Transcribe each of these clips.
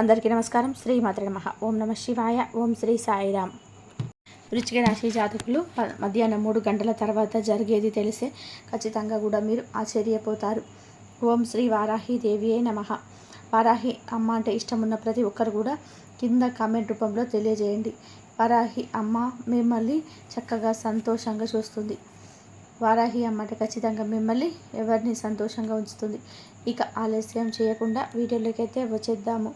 అందరికీ నమస్కారం. శ్రీ మాత్ర నమ. ఓం నమ శివాయ. ఓం శ్రీ సాయిరామ్. వృచ్చిక రాశి జాతకులు మధ్యాహ్నం మూడు గంటల తర్వాత జరిగేది తెలిసే ఖచ్చితంగా కూడా మీరు ఆశ్చర్యపోతారు. ఓం శ్రీ వారాహి దేవియే నమ. వారాహి అమ్మ అంటే ఇష్టం ఉన్న ప్రతి ఒక్కరు కూడా కింద కామెంట్ రూపంలో తెలియజేయండి. వారాహి అమ్మ మిమ్మల్ని చక్కగా సంతోషంగా చూస్తుంది. వారాహి అమ్మట ఖచ్చితంగా మిమ్మల్ని ఎవరిని సంతోషంగా ఉంచుతుంది. ఇక ఆలస్యం చేయకుండా వీడియోలోకి అయితే వచ్చేద్దాము.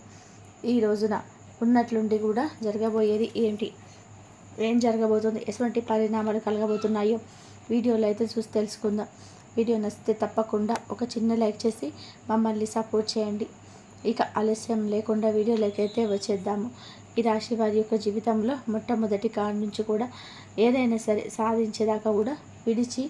ఈ రోజున ఉన్నట్లుండి కూడా జరగబోయేది ఏంటి? ఏం జరగబోతుంది? ఎటువంటి పరిణామాలు కలగబోతున్నాయో వీడియోలో అయితే చూసి తెలుసుకుందాం. వీడియో నచ్చితే తప్పకుండా ఒక చిన్న లైక్ చేసి మమ్మల్ని సపోర్ట్ చేయండి. ఇక ఆలస్యం లేకుండా వీడియోలోకి అయితే వచ్చేద్దాము. ఈ రాశి వారి యొక్క జీవితంలో మొట్టమొదటి కాడి నుంచి కూడా ఏదైనా సరే సాధించేదాకా కూడా విడిచి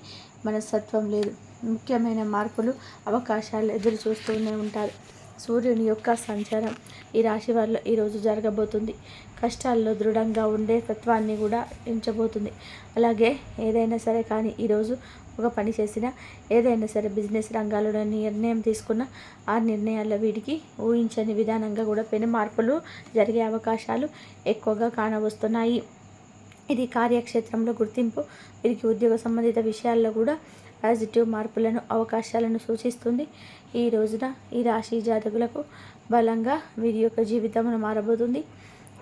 మనస్తత్వం లేదు. ముఖ్యమైన మార్పులు అవకాశాలు ఎదురు చూస్తూనే ఉంటారు. సూర్యుని యొక్క సంచారం ఈ రాశి వారిలో ఈరోజు జరగబోతుంది. కష్టాల్లో దృఢంగా ఉండే తత్వాన్ని కూడా ఎంచబోతుంది. అలాగే ఏదైనా సరే కానీ ఈరోజు ఒక పని చేసినా ఏదైనా సరే బిజినెస్ రంగాల్లో నిర్ణయం తీసుకున్న ఆ నిర్ణయాల్లో వీటికి ఊహించని విధానంగా కూడా పెను మార్పులు జరిగే అవకాశాలు ఎక్కువగా కానవస్తున్నాయి. ఇది కార్యక్షేత్రంలో గుర్తింపు వీరికి ఉద్యోగ సంబంధిత విషయాల్లో కూడా పాజిటివ్ మార్పులను అవకాశాలను సూచిస్తుంది. ఈ రోజున ఈ రాశి జాతకులకు బలంగా వీరి యొక్క జీవితమును మారబోతుంది.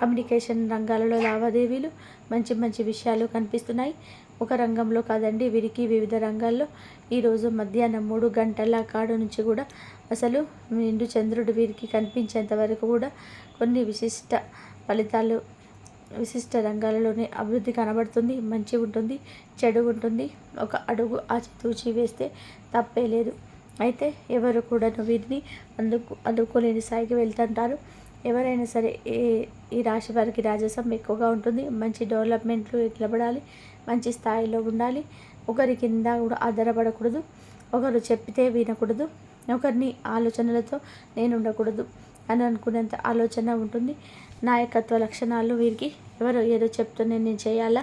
కమ్యూనికేషన్ రంగాలలో లావాదేవీలు మంచి మంచి విషయాలు కనిపిస్తున్నాయి. ఒక రంగంలో కాదండి వీరికి వివిధ రంగాల్లో. ఈరోజు మధ్యాహ్నం మూడు గంటల కాడు నుంచి కూడా అసలు నిండు చంద్రుడు వీరికి కనిపించేంత వరకు కూడా కొన్ని విశిష్ట ఫలితాలు విశిష్ట రంగాలలోనే అభివృద్ధి కనబడుతుంది మంచి ఉంటుంది చెడు ఉంటుంది. ఒక అడుగు ఆచితూచి వేస్తే తప్పే లేదు. అయితే ఎవరు కూడా వీరిని అందుకు అందుకోలేని స్థాయికి వెళ్తుంటారు. ఎవరైనా సరే ఏ ఈ రాశి వారికి రాజసం ఎక్కువగా ఉంటుంది. మంచి డెవలప్మెంట్లు నిలబడాలి. మంచి స్థాయిలో ఉండాలి. ఒకరి కింద కూడా ఆధారపడకూడదు. ఒకరు చెప్పితే వినకూడదు. ఒకరిని ఆలోచనలతో నేను ఉండకూడదు అని అనుకునేంత ఆలోచన ఉంటుంది. నాయకత్వ లక్షణాలు వీరికి ఎవరు ఏదో చెప్తే నేను చేయాలా?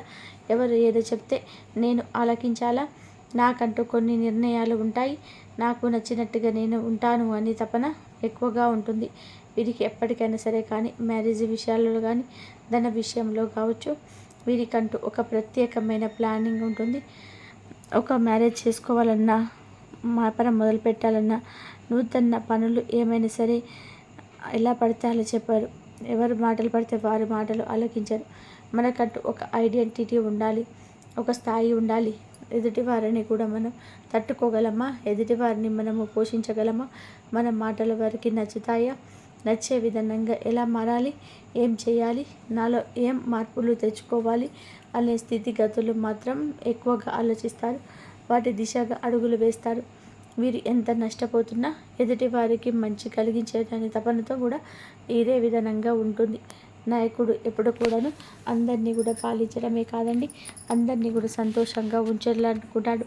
ఎవరు ఏదో చెప్తే నేను ఆలకించాలా? నాకంటూ కొన్ని నిర్ణయాలు ఉంటాయి. నాకు నచ్చినట్టుగా నేను ఉంటాను అని తపన ఎక్కువగా ఉంటుంది. వీరికి ఎప్పటికైనా సరే కానీ మ్యారేజ్ విషయాలలో కానీ ధన విషయంలో కావచ్చు వీరికంటూ ఒక ప్రత్యేకమైన ప్లానింగ్ ఉంటుంది. ఒక మ్యారేజ్ చేసుకోవాలన్నా వ్యాపారం మొదలు పెట్టాలన్నా నూతన పనులు ఏమైనా సరే ఎలా పడితే అలా చెప్పారు. ఎవరు మాటలు పడితే వారి మాటలు ఆలోకించరు. మనకంటూ ఒక ఐడెంటిటీ ఉండాలి ఒక స్థాయి ఉండాలి. ఎదుటి వారిని కూడా మనం తట్టుకోగలమా? ఎదుటి వారిని మనము పోషించగలమా? మన మాటలు వారికి నచ్చుతాయా? నచ్చే విధంగా ఎలా మారాలి? ఏం చేయాలి? నాలో ఏం మార్పులు తెచ్చుకోవాలి? అనే స్థితిగతులు మాత్రం ఎక్కువగా ఆలోచిస్తారు. వాటి దిశగా అడుగులు వేస్తారు. వీరు ఎంత నష్టపోతున్నా ఎదుటి వారికి మంచి కలిగించేదాని తపనతో కూడా ఇదే విధానంగా ఉంటుంది. నాయకుడు ఎప్పుడు కూడాను అందరినీ కూడా పాలించడమే కాదండి అందరినీ కూడా సంతోషంగా ఉంచాలనుకుంటాడు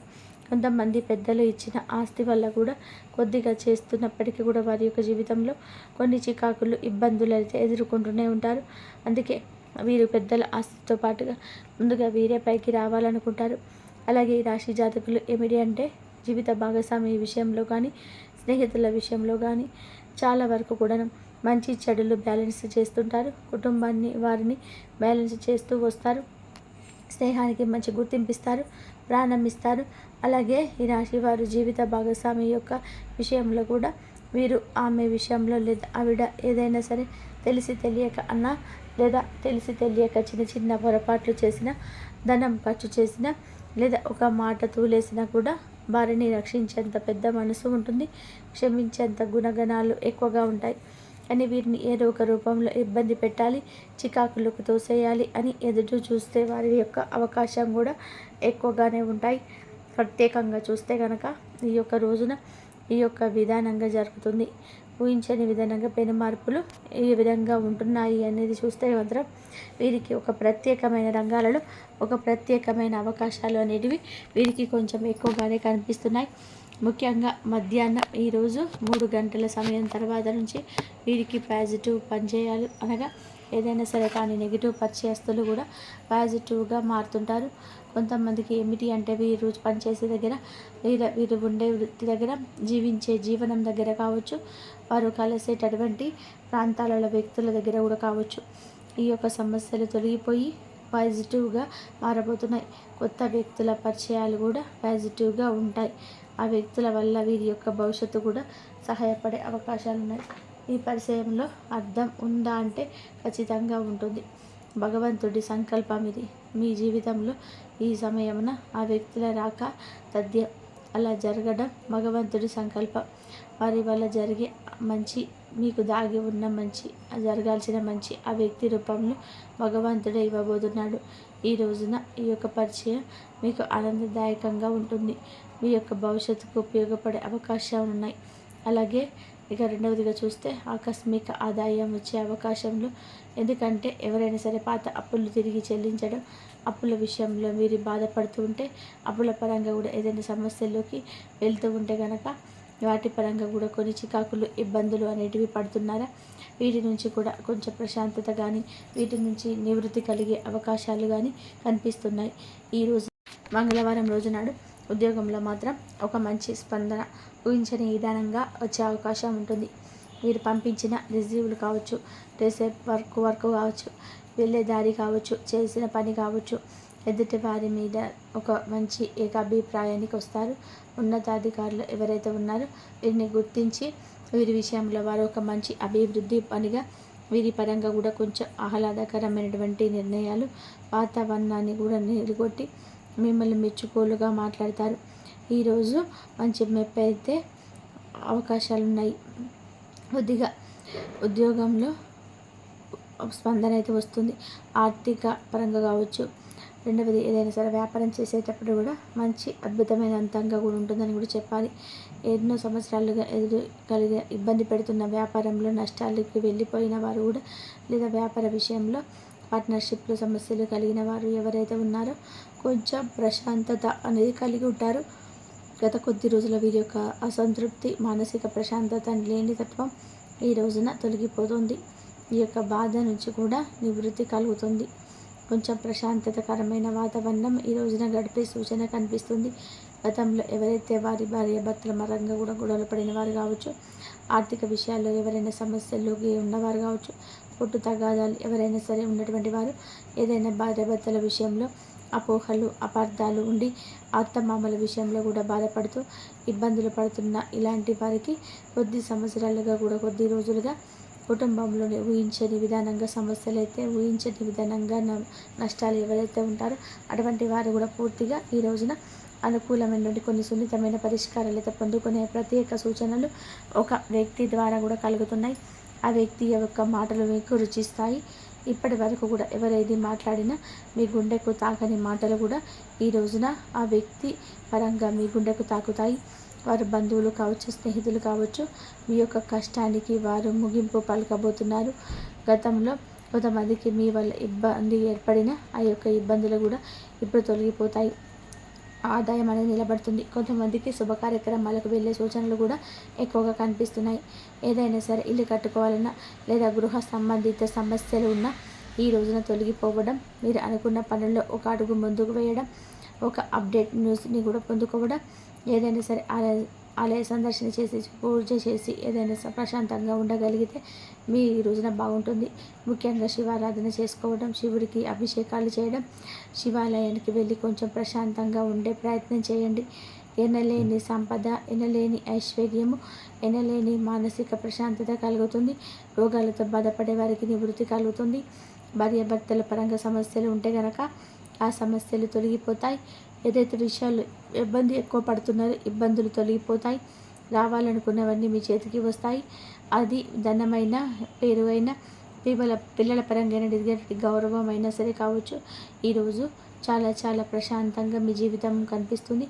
కొంతమంది పెద్దలు ఇచ్చిన ఆస్తి వల్ల కూడా కొద్దిగా చేస్తున్నప్పటికీ కూడా వారి యొక్క జీవితంలో కొన్ని చికాకులు ఇబ్బందులు అయితే ఎదుర్కొంటూనే ఉంటారు. అందుకే వీరు పెద్దల ఆస్తితో పాటుగా ముందుగా వీరే పైకి రావాలనుకుంటారు. అలాగే ఈ రాశి జాతకులు ఏమిటి అంటే జీవిత భాగస్వామి విషయంలో కానీ స్నేహితుల విషయంలో కానీ చాలా వరకు కూడా మంచి చెడులు బ్యాలెన్స్ చేస్తుంటారు. కుటుంబాన్ని వారిని బ్యాలెన్స్ చేస్తూ వస్తారు. స్నేహానికి మంచి గుర్తింపిస్తారు ప్రారంభిస్తారు ప్రాణం ఇస్తారు. అలాగే ఈ రాశి వారు జీవిత భాగస్వామి యొక్క విషయంలో కూడా వీరు ఆమె విషయంలో లేదా ఆవిడ ఏదైనా సరే తెలిసి తెలియక అన్నా లేదా తెలిసి తెలియక చిన్న చిన్న పొరపాట్లు చేసిన ధనం ఖర్చు చేసిన లేదా ఒక మాట తూలేసినా కూడా వారిని రక్షించేంత పెద్ద మనసు ఉంటుంది క్షమించేంత గుణగణాలు ఎక్కువగా ఉంటాయి. అని వీరిని ఏదో ఒక రూపంలో ఇబ్బంది పెట్టాలి చికాకులకు తోసేయాలి అని ఎదురు చూస్తే వారి యొక్క అవకాశం కూడా ఎక్కువగానే ఉంటాయి. ప్రత్యేకంగా చూస్తే కనుక ఈ యొక్క రోజున ఈ యొక్క విధానంగా జరుగుతుంది. ఊహించని విధంగా పెను మార్పులు ఏ విధంగా ఉంటున్నాయి అనేది చూస్తే మాత్రం వీరికి ఒక ప్రత్యేకమైన రంగాలలో ఒక ప్రత్యేకమైన అవకాశాలు అనేటివి వీరికి కొంచెం ఎక్కువగానే కనిపిస్తున్నాయి. ముఖ్యంగా మధ్యాహ్నం ఈరోజు మూడు గంటల సమయం తర్వాత నుంచి వీరికి పాజిటివ్ పనిచేయాలి అనగా ఏదైనా సరే కానీ నెగిటివ్ పరిచయస్తులు కూడా పాజిటివ్గా మారుతుంటారు. కొంతమందికి ఏమిటి అంటే వీరు పనిచేసే దగ్గర లేదా వీరు ఉండే వృత్తి దగ్గర జీవించే జీవనం దగ్గర కావచ్చు వారు కలిసేటటువంటి ప్రాంతాలలో వ్యక్తుల దగ్గర కూడా కావచ్చు. ఈ యొక్క సమస్యలు తొలగిపోయి పాజిటివ్గా మారబోతున్నాయి. కొత్త వ్యక్తుల పరిచయాలు కూడా పాజిటివ్గా ఉంటాయి. ఆ వ్యక్తుల వల్ల వీరి యొక్క భవిష్యత్తు కూడా సహాయపడే అవకాశాలు ఉన్నాయి ఈ పరిచయంలో అర్థం ఉందా అంటే ఖచ్చితంగా ఉంటుంది. భగవంతుడి సంకల్పం ఇది. మీ జీవితంలో ఈ సమయమున ఆ వ్యక్తుల రాక తథ్య అలా జరగడం భగవంతుడి సంకల్పం. వారి వల్ల జరిగే మంచి మీకు దాగి ఉన్న మంచి జరగాల్సిన మంచి ఆ వ్యక్తి రూపంలో భగవంతుడే ఇవ్వబోతున్నాడు. ఈ రోజున ఈ యొక్క పరిచయం మీకు ఆనందదాయకంగా ఉంటుంది. మీ యొక్క భవిష్యత్తుకు ఉపయోగపడే అవకాశాలు ఉన్నాయి అలాగే ఇక రెండవదిగా చూస్తే ఆకస్మిక ఆదాయం వచ్చే అవకాశంలో. ఎందుకంటే ఎవరైనా సరే పాత అప్పులు తిరిగి చెల్లించడం అప్పుల విషయంలో మీరు బాధపడుతూ ఉంటే అప్పుల పరంగా కూడా ఏదైనా సమస్యల్లోకి వెళ్తూ ఉంటే కనుక వాటి పరంగా కూడా కొన్ని చికాకులు ఇబ్బందులు అనేటివి పడుతున్నారా? వీటి నుంచి కూడా కొంచెం ప్రశాంతత కానీ వీటి నుంచి నివృత్తి కలిగే అవకాశాలు కానీ కనిపిస్తున్నాయి. ఈరోజు మంగళవారం రోజు నాడు ఉద్యోగంలో మాత్రం ఒక మంచి స్పందన ఊహించని విధానంగా వచ్చే అవకాశం ఉంటుంది. మీరు పంపించిన రిజీవ్లు కావచ్చు చేసే వర్క్ వర్క్ కావచ్చు వెళ్ళే దారి కావచ్చు చేసిన పని కావచ్చు ఎదుటి వారి మీద ఒక మంచి ఏకాభిప్రాయానికి వస్తారు. ఉన్నతాధికారులు ఎవరైతే ఉన్నారో వీరిని గుర్తించి వీరి విషయంలో వారు ఒక మంచి అభివృద్ధి పనిగా వీరి పరంగా కూడా కొంచెం ఆహ్లాదకరమైనటువంటి నిర్ణయాలు వాతావరణాన్ని కూడా నిలగొట్టి మిమ్మల్ని మెచ్చుకోలుగా మాట్లాడతారు. ఈరోజు మంచి మెప్ప అయితే అవకాశాలు ఉన్నాయి. కొద్దిగా ఉద్యోగంలో స్పందన అయితే వస్తుంది. ఆర్థిక పరంగా కావచ్చు రెండవది ఏదైనా సరే వ్యాపారం చేసేటప్పుడు కూడా మంచి అద్భుతమైన అంతంగా కూడా ఉంటుందని కూడా చెప్పాలి. ఎన్నో సంవత్సరాలుగా ఎదురు కలిగే ఇబ్బంది పెడుతున్న వ్యాపారంలో నష్టాలకి వెళ్ళిపోయిన వారు కూడా లేదా వ్యాపార విషయంలో పార్ట్నర్షిప్లో సమస్యలు కలిగిన వారు ఎవరైతే ఉన్నారో కొంచెం ప్రశాంతత అనేది కలిగి ఉంటారు. గత కొద్ది రోజుల వీరి యొక్క అసంతృప్తి మానసిక ప్రశాంతత లేని తత్వం ఈ రోజున తొలగిపోతుంది. ఈ యొక్క బాధ నుంచి కూడా నివృత్తి కలుగుతుంది. కొంచెం ప్రశాంతతకరమైన వాతావరణం ఈ రోజున గడిపే సూచన కనిపిస్తుంది. గతంలో ఎవరైతే వారి భార్య భర్తల మరంగా కూడా గొడవలు పడిన వారు కావచ్చు ఆర్థిక విషయాల్లో ఎవరైనా సమస్యల్లోకి ఉన్నవారు కావచ్చు పుట్టు తగాదాలు ఎవరైనా సరే ఉన్నటువంటి వారు ఏదైనా భార్య భర్తల విషయంలో అపోహలు అపార్థాలు ఉండి అత్తమామల విషయంలో కూడా బాధపడుతూ ఇబ్బందులు పడుతున్న ఇలాంటి వారికి కొద్ది సంవత్సరాలుగా కూడా కొద్ది రోజులుగా కుటుంబంలోని ఊహించని విధానంగా సమస్యలు అయితే ఊహించని విధానంగా నష్టాలు ఎవరైతే ఉంటారో అటువంటి వారు కూడా పూర్తిగా ఈ రోజున అనుకూలమైనటువంటి కొన్ని సున్నితమైన పరిష్కారాలు అయితే పొందుకునే ప్రత్యేక సూచనలు ఒక వ్యక్తి ద్వారా కూడా కలుగుతున్నాయి. ఆ వ్యక్తి యొక్క మాటలు మీకు రుచిస్తాయి. ఇప్పటి వరకు కూడా ఎవరైతే మాట్లాడినా మీ గుండెకు తాకని మాటలు కూడా ఈ రోజున ఆ వ్యక్తి పరంగా మీ గుండెకు తాకుతాయి. వారు బంధువులు కావచ్చు స్నేహితులు కావచ్చు మీ యొక్క కష్టానికి వారు ముగింపు పలకబోతున్నారు. గతంలో కొంతమందికి మీ వల్ల ఇబ్బంది ఏర్పడిన ఆ యొక్క ఇబ్బందులు కూడా ఇప్పుడు తొలగిపోతాయి. ఆదాయం అనేది నిలబడుతుంది. కొంతమందికి శుభ కార్యక్రమాలకు వెళ్ళే సూచనలు కూడా ఎక్కువగా కనిపిస్తున్నాయి. ఏదైనా సరే ఇల్లు కట్టుకోవాలన్నా లేదా గృహ సంబంధిత సమస్యలు ఉన్నా ఈ రోజున తొలగిపోవడం మీరు అనుకున్న పనుల్లో ఒక అడుగు ముందుకు వేయడం ఒక అప్డేట్ న్యూస్ని కూడా పొందుకోవడం ఏదైనా సరే ఆలయ సందర్శన చేసి పూజ చేసి ఏదైనా ప్రశాంతంగా ఉండగలిగితే మీ రోజున బాగుంటుంది. ముఖ్యంగా శివారాధన చేసుకోవడం శివుడికి అభిషేకాలు చేయడం శివాలయానికి వెళ్ళి కొంచెం ప్రశాంతంగా ఉండే ప్రయత్నం చేయండి. ఎనలేని సంపద ఎనలేని ఐశ్వర్యము ఎనలేని మానసిక ప్రశాంతత కలుగుతుంది. రోగాలతో బాధపడే వారికి నివృత్తి కలుగుతుంది. భార్యాభర్తల పరంగా సమస్యలు ఉంటే కనుక ఆ సమస్యలు తొలగిపోతాయి. ఏదైతే విషయాలు ఇబ్బంది ఎక్కువ పడుతున్నారో ఇబ్బందులు తొలగిపోతాయి. రావాలనుకున్నవన్నీ మీ చేతికి వస్తాయి. అది ధనమైన పేరువైన పిల్లల పిల్లల పరంగా ఎదిగేటి గౌరవం అయినా సరే కావచ్చు. ఈరోజు చాలా చాలా ప్రశాంతంగా మీ జీవితం కనిపిస్తుంది.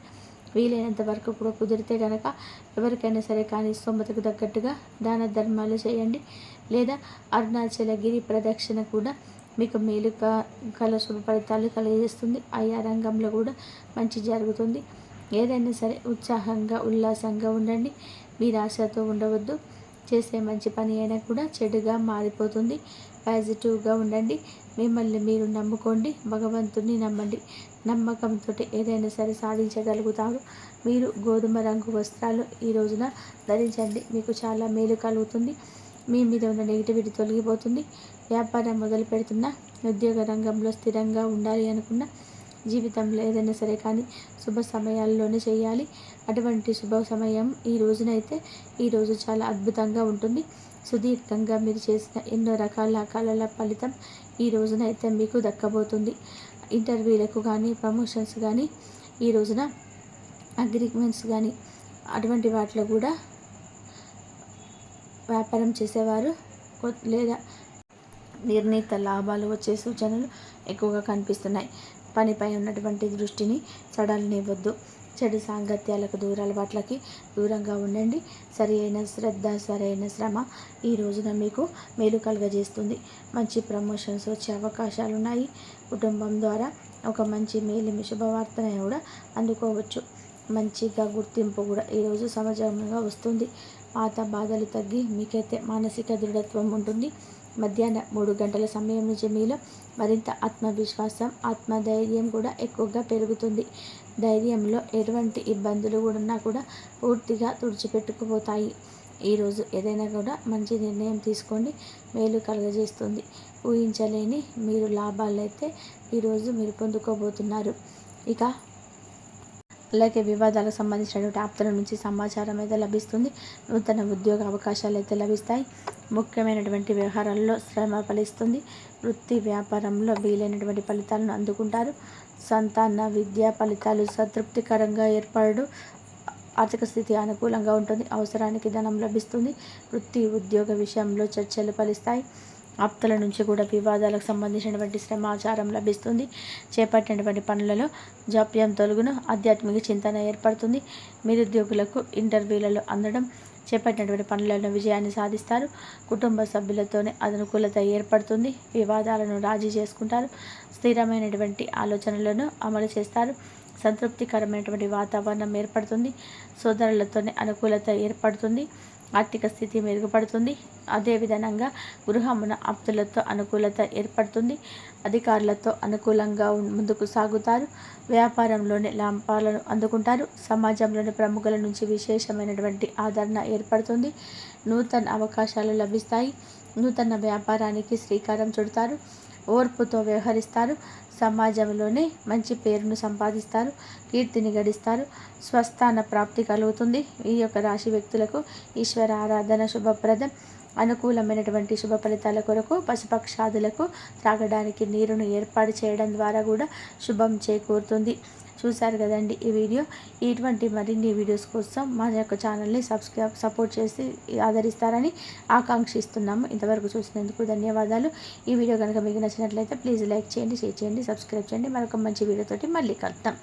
వీలైనంత వరకు కూడా కుదిరితే కనుక ఎవరికైనా సరే కానీ స్తోమతకు తగ్గట్టుగా దాన ధర్మాలు చేయండి. లేదా అరుణాచలగిరి ప్రదక్షిణ కూడా మీకు మేలుగా కల శుభ ఫలితాలు కలిగిస్తుంది. ఆయా రంగంలో కూడా మంచి జరుగుతుంది. ఏదైనా సరే ఉత్సాహంగా ఉల్లాసంగా ఉండండి. మీరు ఆశతో ఉండవద్దు. చేసే మంచి పని అయినా కూడా చెడుగా మారిపోతుంది. పాజిటివ్గా ఉండండి. మిమ్మల్ని మీరు నమ్ముకోండి. భగవంతుని నమ్మండి. నమ్మకంతో ఏదైనా సరే సాధించగలుగుతారు. మీరు గోధుమ రంగు వస్త్రాలు ఈ రోజున ధరించండి. మీకు చాలా మేలు కలుగుతుంది. మీ మీద ఉన్న నెగిటివిటీ తొలగిపోతుంది. వ్యాపారం మొదలు పెడుతున్న ఉద్యోగ రంగంలో స్థిరంగా ఉండాలి అనుకున్న జీవితంలో ఏదైనా సరే కానీ శుభ సమయాల్లోనే చేయాలి. అటువంటి శుభ సమయం ఈ రోజునైతే ఈరోజు చాలా అద్భుతంగా ఉంటుంది. సుదీర్ఘంగా మీరు చేసిన ఎన్నో రకాల కళల ఫలితం ఈ రోజునైతే మీకు దక్కబోతుంది. ఇంటర్వ్యూలకు కానీ ప్రమోషన్స్ కానీ ఈ రోజున అగ్రిమెంట్స్ కానీ అటువంటి వాటిలో కూడా వ్యాపారం చేసేవారు. లేదా నిర్ణీత లాభాలు వచ్చే సూచనలు ఎక్కువగా కనిపిస్తున్నాయి. పనిపై ఉన్నటువంటి దృష్టిని సడలనివ్వద్దు. చెడు సాంగత్యాలకు దూరాలవాట్లకి దూరంగా ఉండండి. సరి అయిన శ్రద్ధ సరైన శ్రమ ఈ రోజున మీకు మేలు కలుగజేస్తుంది. మంచి ప్రమోషన్స్ వచ్చే అవకాశాలు ఉన్నాయి. కుటుంబం ద్వారా ఒక మంచి మేలిమి శుభవార్తను కూడా అందుకోవచ్చు. మంచిగా గుర్తింపు కూడా ఈరోజు సమాజంగా వస్తుంది. పాత బాధలు తగ్గి మీకైతే మానసిక దృఢత్వం ఉంటుంది. మధ్యాహ్నం మూడు గంటల సమయం నుంచి మీలో మరింత ఆత్మవిశ్వాసం ఆత్మధైర్యం కూడా ఎక్కువగా పెరుగుతుంది. ధైర్యంలో ఎటువంటి ఇబ్బందులు కూడా ఉన్నా కూడా పూర్తిగా తుడిచిపెట్టుకుపోతాయి. ఈరోజు ఏదైనా కూడా మంచి నిర్ణయం తీసుకోండి. మేలు కలుగజేస్తుంది. ఊహించలేని మీరు లాభాలైతే ఈరోజు మీరు పొందుకోబోతున్నారు. ఇక అలాగే వివాదాలకు సంబంధించినటువంటి ఆప్తుల నుంచి సమాచారం అయితే లభిస్తుంది. నూతన ఉద్యోగ అవకాశాలు అయితే లభిస్తాయి. ముఖ్యమైనటువంటి వ్యవహారాల్లో శ్రమ ఫలిస్తుంది. వృత్తి వ్యాపారంలో వీలైనటువంటి ఫలితాలను అందుకుంటారు. సంతాన విద్యా ఫలితాలు సంతృప్తికరంగా ఏర్పడు ఆర్థిక స్థితి అనుకూలంగా ఉంటుంది. అవసరానికి ధనం లభిస్తుంది. వృత్తి ఉద్యోగ విషయంలో చర్చలు ఫలిస్తాయి. ఆప్తుల నుంచి కూడా వివాదాలకు సంబంధించినటువంటి సమాచారం లభిస్తుంది. చేపట్టినటువంటి పనులలో జాప్యం తొలుగును ఆధ్యాత్మిక చింతన ఏర్పడుతుంది. నిరుద్యోగులకు ఇంటర్వ్యూలలో అందడం చేపట్టినటువంటి పనులలో విజయాన్ని సాధిస్తారు. కుటుంబ సభ్యులతోనే అనుకూలత ఏర్పడుతుంది. వివాదాలను రాజీ చేసుకుంటారు. స్థిరమైనటువంటి ఆలోచనలను అమలు చేస్తారు. సంతృప్తికరమైనటువంటి వాతావరణం ఏర్పడుతుంది. సోదరులతోనే అనుకూలత ఏర్పడుతుంది. ఆర్థిక స్థితి మెరుగుపడుతుంది. అదేవిధంగా గృహమున ఆప్తులతో అనుకూలత ఏర్పడుతుంది. అధికారులతో అనుకూలంగా ముందుకు సాగుతారు. వ్యాపారంలోని లాభాలను అందుకుంటారు. సమాజంలోని ప్రముఖుల నుంచి విశేషమైనటువంటి ఆదరణ ఏర్పడుతుంది. నూతన అవకాశాలు లభిస్తాయి. నూతన వ్యాపారానికి శ్రీకారం చుడతారు. ఓర్పుతో వ్యవహరిస్తారు. సమాజంలోనే మంచి పేరును సంపాదిస్తారు కీర్తిని గడిస్తారు స్వస్థాన ప్రాప్తి కలుగుతుంది. ఈ యొక్క రాశి వ్యక్తులకు ఈశ్వర ఆరాధన శుభప్రదం. అనుకూలమైనటువంటి శుభ ఫలితాల కొరకు పశుపక్షాదులకు త్రాగడానికి నీరును ఏర్పాటు చేయడం ద్వారా కూడా శుభం చేకూరుతుంది. చూశారు కదండి ఈ వీడియో. ఇటువంటి మరిన్ని వీడియోస్ కోసం మా యొక్క ఛానల్ని సబ్స్క్రైబ్ సపోర్ట్ చేసి ఆదరిస్తారని ఆకాంక్షిస్తున్నాము. ఇంతవరకు చూసినందుకు ధన్యవాదాలు. ఈ వీడియో కనుక మీకు నచ్చినట్లయితే ప్లీజ్ లైక్ చేయండి షేర్ చేయండి సబ్స్క్రైబ్ చేయండి. మరొక మంచి వీడియోతోటి మళ్ళీ కలుద్దాం.